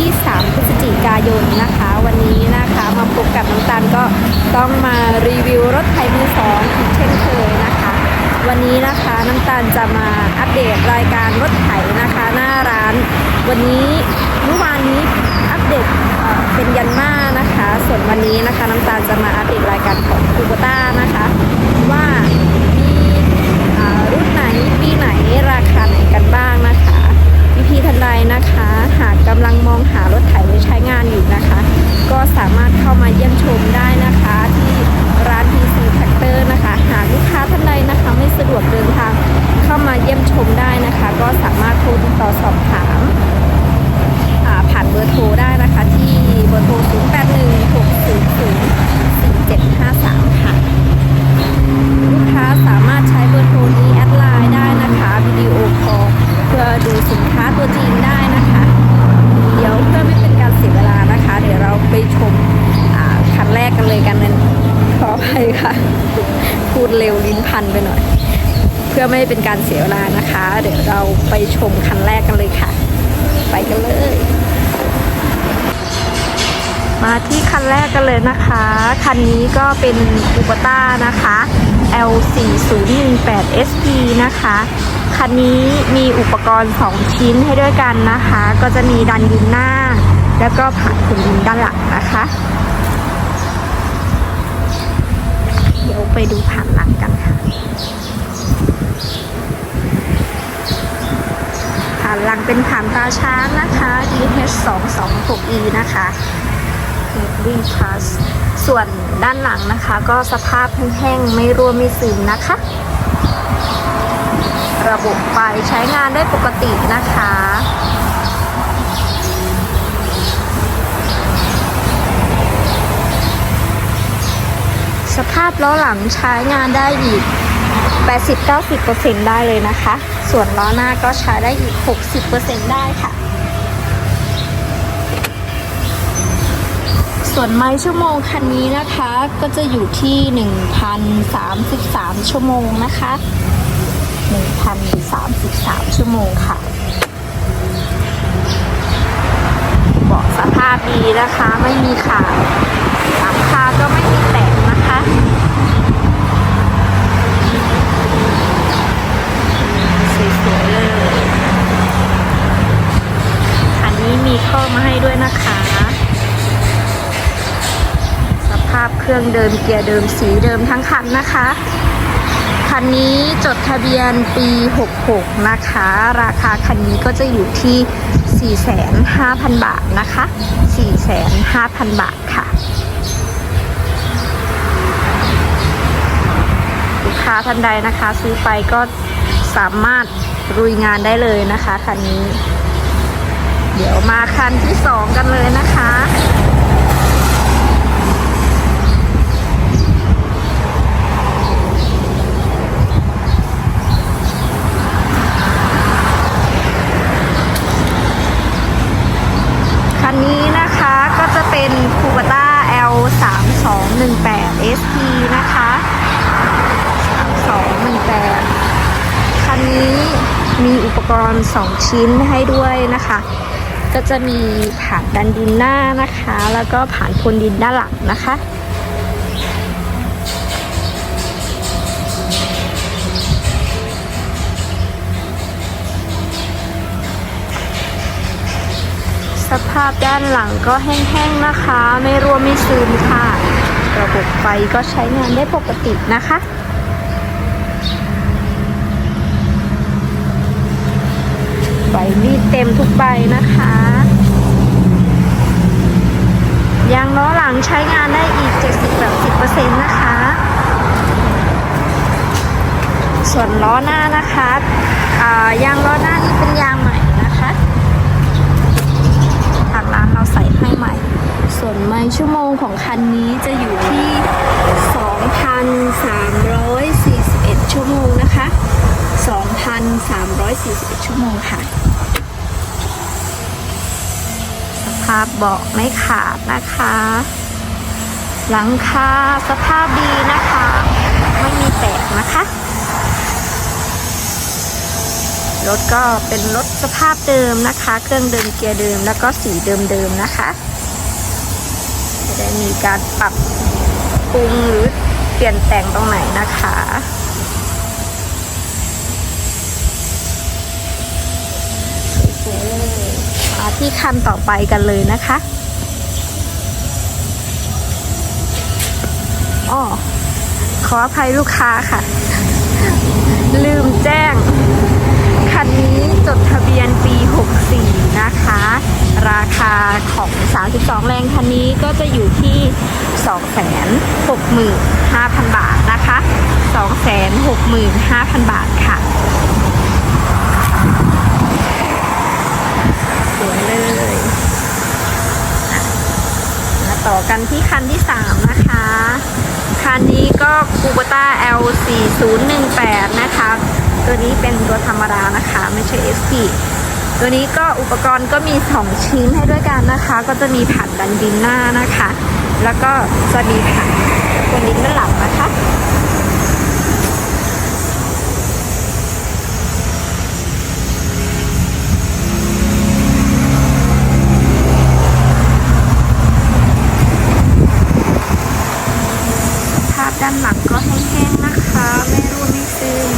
ที่ 3 พฤศจิกายนนะคะ วันนี้นะคะมาพบกับน้ำตาลก็ต้องมารีวิวรถไถมือสองอีกเช่นเคยนะคะ วันนี้นะคะน้ำตาลจะมาอัปเดตรายการรถไถนะคะ หน้าร้าน วันนี้เมื่อวานนี้อัปเดตเป็นยันมานะคะ ส่วนวันนี้นะคะน้ำตาลจะมาอัปเดตรายการของคูโบต้านะคะ ว่ามีรุ่นไหนปีไหนราคาไหนกันบ้าง พี่พีทันใดนะคะ หากกำลังมองหารถไถไว้ใช้งานอยู่นะคะ ก็สามารถเข้ามาเยี่ยมชมได้นะคะ ที่ร้าน PC Tractor นะคะ หากลูกค้าท่านใดนะคะไม่สะดวกเดินทาง เข้ามาเยี่ยมชมได้นะคะ ก็สามารถโทรติดต่อสอบถาม อ่าผ่านเบอร์โทรได้นะคะที่เบอร์โทร 0 8 1 6 0 0 4 7 5 3 ค่ะ ลูกค้าสามารถใช้เบอร์โทรนี้แอดไลน์ได้นะคะวิดีโอคอลเพื่อดูสินค้าตัวจริงได้นะคะ เดี๋ยวเพื่อไม่เป็นการเสียเวลานะคะ เดี๋ยวเราไปชมอ่าคันแรกกันเลยกันนั้นขออภัยค่ะ พูดเร็วลิ้นพันไปหน่อย เพื่อไม่ให้เป็น การเสียเวลานะคะ เดี๋ยวเราไปชมคันแรกกันเลยค่ะ ไปกันเลย มาที่คันแรกกันเลยนะคะ คันนี้ก็เป็นคูปต้านะคะ L4018 SP นะคะ คันนี้มีอุปกรณ์ 2 ชิ้นให้ด้วยกันนะคะ ก็จะมีดันดินหน้า แล้วก็ผ่านขุนดินด้านหลังนะคะเดี๋ยวไปดูผ่านหลังกันค่ะ ผ่านหลังเป็นผ่านตาช้างนะคะ DH226E นะคะวิ่งพาสส่วนด้านหลังนะคะก็สภาพแห้งๆ ไม่รั่วไม่ซึมนะคะ ระบบไฟใช้งานได้ปกตินะคะสภาพล้อหลังใช้งานได้อีก 80-90%ได้เลยนะคะ ส่วนล้อหน้าก็ใช้ได้อีก 60%ได้ค่ะ ส่วนไม้ชั่วโมงคันนี้นะคะก็จะอยู่ที่ 1,033 ชั่วโมงนะคะ 1,033 ชั่วโมงค่ะเบาะสภาพดีนะคะไม่มีขาดหลังคาก็ไม่มีแตกนะคะ สวยเลย อันนี้มีข้อมาให้ด้วยนะคะ สภาพเครื่องเดิมเกียร์เดิมสีเดิมทั้งคันนะคะ คันนี้จดทะเบียนปี 66 นะคะ ราคาคันนี้ก็จะอยู่ที่ 45,000บาทนะคะ 45,000 บาทค่ะลูกค้าท่านใดนะคะ ซื้อไปก็สามารถ รุยงานได้เลยนะคะคันนี้ เดี๋ยวมาคันที่สองกันเลยนะคะ คันนี้นะคะก็จะเป็นคูปต้า L 3 2 1 8 SP นะคะ 218 คันนี้มีอุปกรณ์ 2 ชิ้นให้ด้วยนะคะ ก็จะมีผ่านดันดินหน้านะคะ แล้วก็ผ่านพรนดินด้านหลังนะคะสภาพด้านหลังก็แห้งๆนะคะ ไม่รั่วไม่ซึมค่ะ ระบบไฟก็ใช้งานได้ปกตินะคะ ใบมีด เต็มทุกใบนะคะ ยางล้อหลังใช้งานได้อีก 70-80%นะคะ ส่วนล้อหน้านะคะอ่ายางล้อหน้านี่เป็นยางใหม่นะคะทางร้านเราใส่ให้ใหม่ ส่วนไมล์ชั่วโมงของคันนี้จะอยู่ที่ 2,341 ชั่วโมงนะคะ 2,341 ชั่วโมงค่ะาพเบาะไม่ขาดนะคะ หลังคาสภาพดีนะคะ ไม่มีแตกนะคะ รถก็เป็นรถสภาพเดิมนะคะ เครื่องเดิมเกียร์เดิมแล้วก็สีเดิมๆนะคะไม่ได้มีการปรับปรุงหรือเปลี่ยนแต่งตรงไหนนะคะสวยๆเลยมา ที่คันต่อไปกันเลยนะคะอ๋อขออภัยลูกค้าค่ะ ลืมแจ้ง คันนี้จดทะเบียนปี 64 นะคะ ราคาของ 32 แรงคันนี้ก็จะอยู่ที่ 265,000 บาทนะคะ 265,000 บาทค่ะ สวยเลยอะมา ต่อกันที่คันที่ 3 นะคะ คันนี้ก็คูเบต้า L4018 นะคะ ตัวนี้เป็นตัวธรรมดานะคะ ไม่ใช่ SP ตัวนี้ก็อุปกรณ์ก็มี 2 ชิ้นให้ด้วยกันนะคะ ก็จะมีผัดดันดินหน้านะคะ แล้วก็จะมีผัดตัวลิ้นด้านหลังนะคะ ภาพด้านหลังก็แห้งๆนะคะ ไม่ร่วนไม่ซึม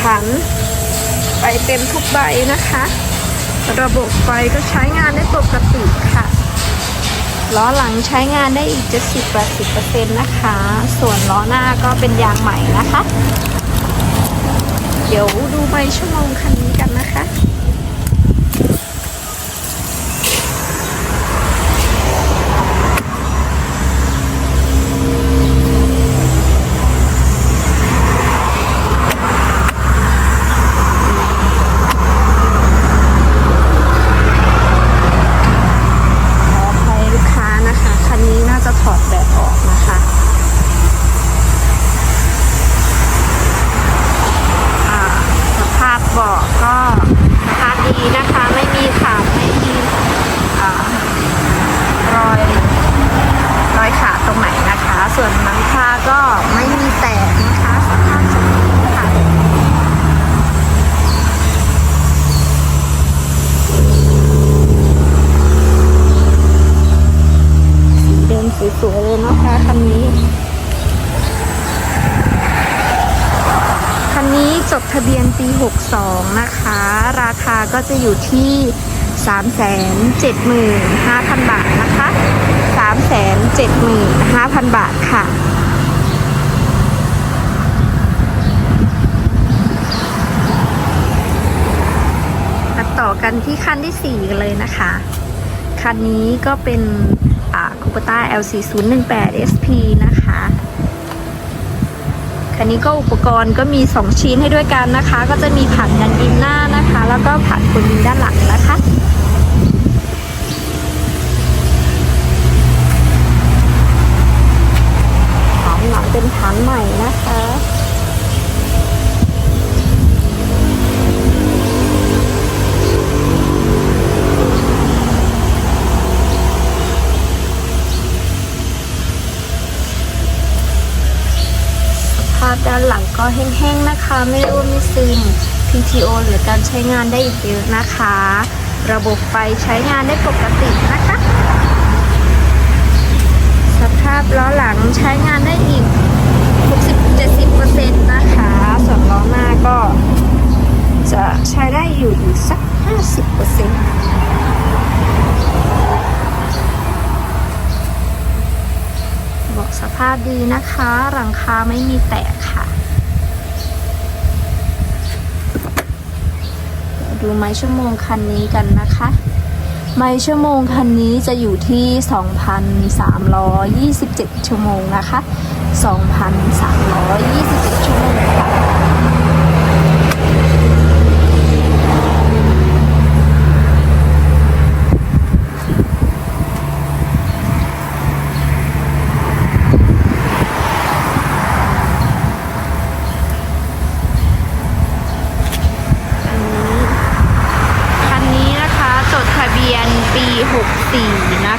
ถันไปเต็มทุก ใบนะคะ ระบบไฟก็ใช้งานได้ปกติค่ะ ล้อหลังใช้งานได้อีก70-80%นะคะ ส่วนล้อหน้าก็เป็นยางใหม่นะคะ เดี๋ยวดูใบชั่วโมงคันนี้กันนะคะ ขออภัยลูกค้านะคะ คันนี้น่าจะถอดแบบออกนะคะ อ่าสภาพเบาะก็สภาพดีนะคะ ไม่มีขาดไม่มีอ่ารอย รอยขาดตรงไหนนะคะ ส่วนหลังคาก็ไม่มีแตกนะคะ สภาพสมบูรณ์ค่ะ สีเดิมสวยๆเลยนะคะคันนี้ คันนี้จดทะเบียนปี 62 นะคะ ราคาก็จะอยู่ที่ 375,000 บาทนะคะ 375,000 บาทค่ะมาต่อกันที่คันที่ 4 กันเลยนะคะ คันนี้ก็เป็นคูปต้า LC018 SP นะคะ อันนี้ก็อุปกรณ์ก็มี 2 ชิ้นให้ด้วยกันนะคะ ก็จะมีผัดกันดินหน้านะคะ แล้วก็ผัดคนดินด้านหลังนะคะ ด้านหลังก็แห้งๆนะคะ ไม่ร่วไม่ซึม PTO หลือการใช้งานได้อีกเยอะนะคะ ระบบไฟใช้งานได้ปกตินะคะ สภาพล้อหลังใช้งานได้อีก 60-70%นะคะ ส่วนล้อหน้าก็จะใช้ได้อยู่อีกสัก 50% บอกสภาพดีนะคะ หลังคาไม่มีแตกค่ะ ดูไม้ชั่วโมงคันนี้กันนะคะ ไม้ชั่วโมงคันนี้จะอยู่ที่ 2,327 ชั่วโมงนะคะ 2,327 ชั่วโมงค่ะ คันนี้นะ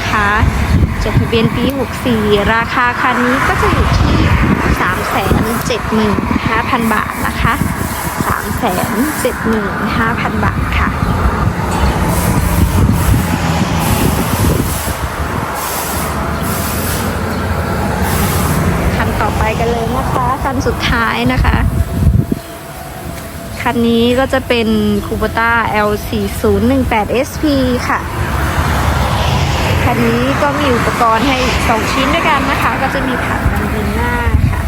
คะจดทะ เบียนปี64นะคะจดทะเบียนปี 64 ราคาคันนี้ก็จะอยู่ที่ 375,000 บาทนะคะ 375,000 บาทค่ะคันต่อไปกันเลยนะคะคันสุดท้ายนะคะคันนี้ก็จะเป็น Kubota L4018SP ค่ะ คันนี้ก็มีอุปกรณ์ให้2ชิ้นด้วยกันนะคะ ก็จะมีผ่านกันดินหน้าค่ะ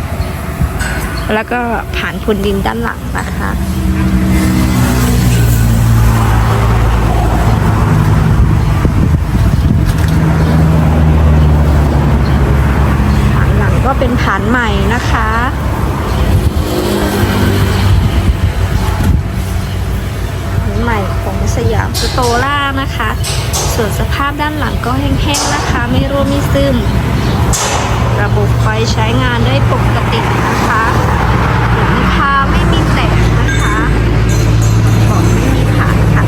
แล้วก็ผ่านพรนดินด้านหลังนะคะผ่านหลังก็เป็นผ่านใหม่นะคะ ใหม่ของสยามสโตล่านะคะ ส่วนสภาพด้านหลังก็แห้ ซึม ระบบไฟใช้งานได้ปกตินะคะหลังคาไม่มีแตกนะคะเบาะไม่มีขาดค่ะ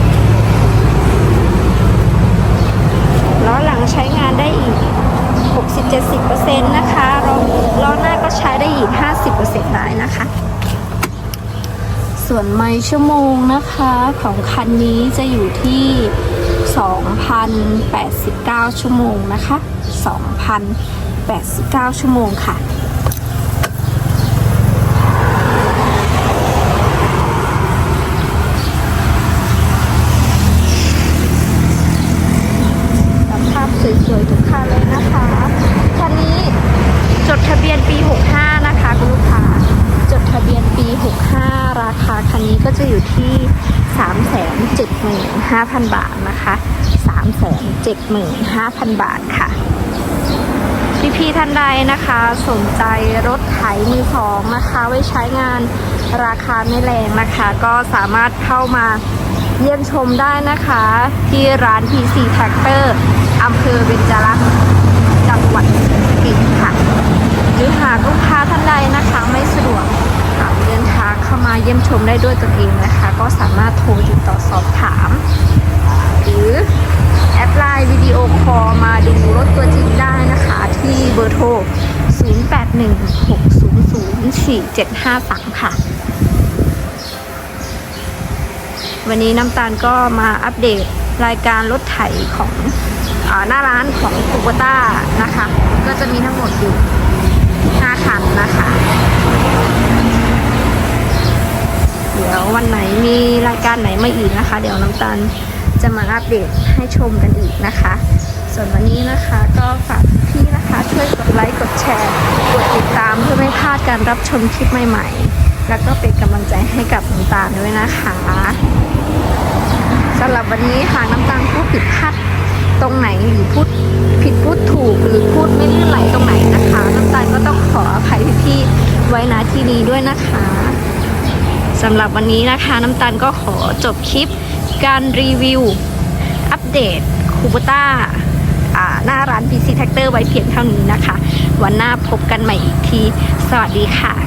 ล้อหลังใช้งานได้อีก 60-70%นะคะล้อล้อหน้าก็ใช้ได้อีก 50%ได้นะคะส่วนไมล์ชั่วโมงนะคะของคันนี้จะอยู่ที่ 2,089 ชั่วโมงนะคะ 2,089 ชั่วโมงค่ะ ภาพสวยๆทุกคันเลยนะคะคันนี้จดทะเบียนปี 65 นะคะคุณลูกค้า จดทะเบียนปี 65 ราคาคันนี้ก็จะอยู่ที่375,000 บาทนะคะ 375,000 บาทค่ะ พี่ๆท่านใดนะคะ สนใจรถไถมือสองนะคะ ไว้ใช้งานราคาไม่แรงนะคะ ก็สามารถเข้ามาเยี่ยมชมได้นะคะ ที่ร้าน PC Tractor อำเภอเบญจรักษ์จังหวัดศรีสะเกษค่ะ หรือหากลูกค้าท่านใดนะคะไม่สะดวกเดินทางเข้ามาเยี่ยมชมได้ด้วยตนเองนะคะ ก็สามารถโทรติดต่อสอบถาม หรือ แอดไลน์วิดีโอคอลมาดูรถตัวจริงได้นะคะ ที่เบอร์โทร 0816004753 ค่ะ วันนี้น้ำตาลก็มาอัปเดตรายการรถไถของอหน้าร้านของคูโบต้านะคะ ก็จะมีทั้งหมดอยู่5คันนะคะ เดี๋ยววันไหนมีรายการไหนมาอีกนะคะ เดี๋ยวน้ำตาล จะมาอัปเดตให้ชมกันอีกนะคะ ส่วนวันนี้นะคะก็ฝากพี่นะคะช่วยกดไลค์กดแชร์กดติดตามเพื่อไม่พลาดการรับชมคลิปใหม่ๆ แล้วก็เป็นกำลังใจให้กับน้ำตาลด้วยนะคะสำหรับวันนี้หากน้ำตาลพูดผิดพลาดตรงไหนหรือพูดผิดพูดถูกหรือพูดไม่ลื่นไหลตรงไหนนะคะน้ำตาลก็ต้องขออภัยพี่ๆไว้ณที่นี้ด้วยนะคะสำหรับวันนี้นะคะน้ำตาลก็ขอจบคลิป การรีวิว อัปเดตคูปต้าหน้าร้าน PC Tractor ไว้เพียงเท่านี้นะคะ วันหน้าพบกันใหม่อีกที สวัสดีค่ะ